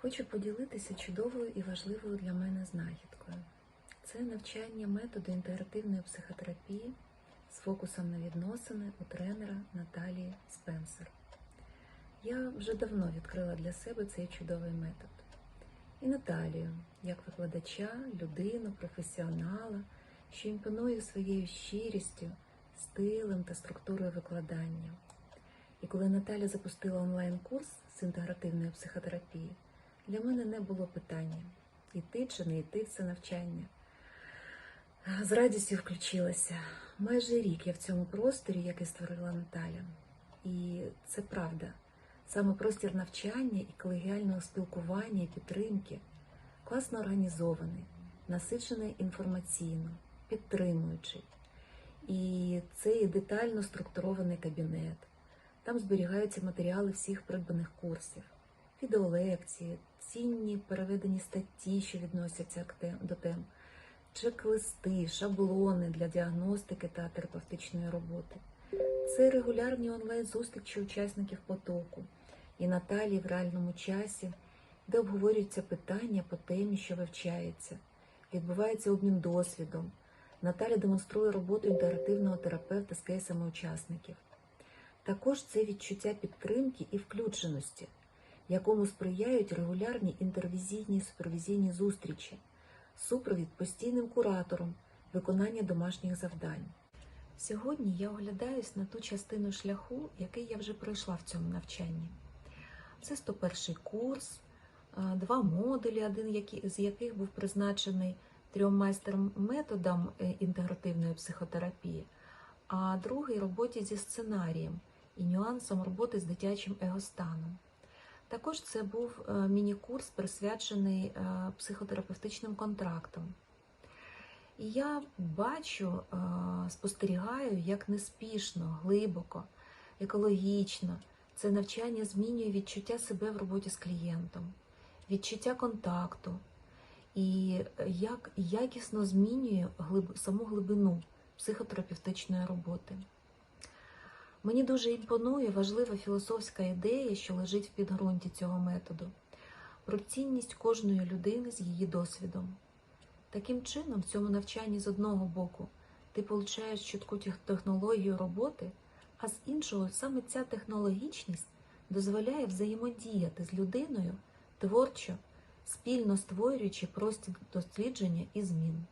Хочу поділитися чудовою і важливою для мене знахідкою. Це навчання методу інтегративної психотерапії з фокусом на відносини у тренера Наталії Спенсер. Я вже давно відкрила для себе цей чудовий метод. І Наталію, як викладача, людину, професіонала, що імпонує своєю щирістю, стилем та структурою викладання. І коли Наталя запустила онлайн-курс з інтегративної психотерапії, для мене не було питання, йти чи не йти в це навчання. З радістю включилася. Майже рік я в цьому просторі, який створила Наталя. І це правда. Саме простір навчання і колегіального спілкування і підтримки класно організований, насичений інформаційно, підтримуючий. І це і детально структурований кабінет. Там зберігаються матеріали всіх придбаних курсів, відеолекції, цінні переведені статті, що відносяться до тем, чек-листи, шаблони для діагностики та терапевтичної роботи. Це регулярні онлайн-зустрічі учасників потоку і Наталії в реальному часі, де обговорюються питання по темі, що вивчається, відбувається обмін досвідом. Наталя демонструє роботу інтегративного терапевта з кейсами учасників. Також це відчуття підтримки і включеності, якому сприяють регулярні інтервізійні супервізійні зустрічі, супровід постійним куратором, виконання домашніх завдань. Сьогодні я оглядаюсь на ту частину шляху, який я вже пройшла в цьому навчанні. Це 101 курс, два модулі, один з яких був призначений трьом майстерам методам е, інтегративної психотерапії, а другий роботі зі сценарієм і нюансом роботи з дитячим егостаном. Також це був е, міні-курс, присвячений е, психотерапевтичним контрактам. І я бачу, е, спостерігаю, як неспішно, глибоко, екологічно це навчання змінює відчуття себе в роботі з клієнтом, відчуття контакту, і як якісно змінює саму глибину психотерапевтичної роботи. Мені дуже імпонує важлива філософська ідея, що лежить в підґрунті цього методу, про цінність кожної людини з її досвідом. Таким чином, в цьому навчанні з одного боку ти получаєш чітку технологію роботи, а з іншого саме ця технологічність дозволяє взаємодіяти з людиною творчо, спільно створюючи простір дослідження і змін.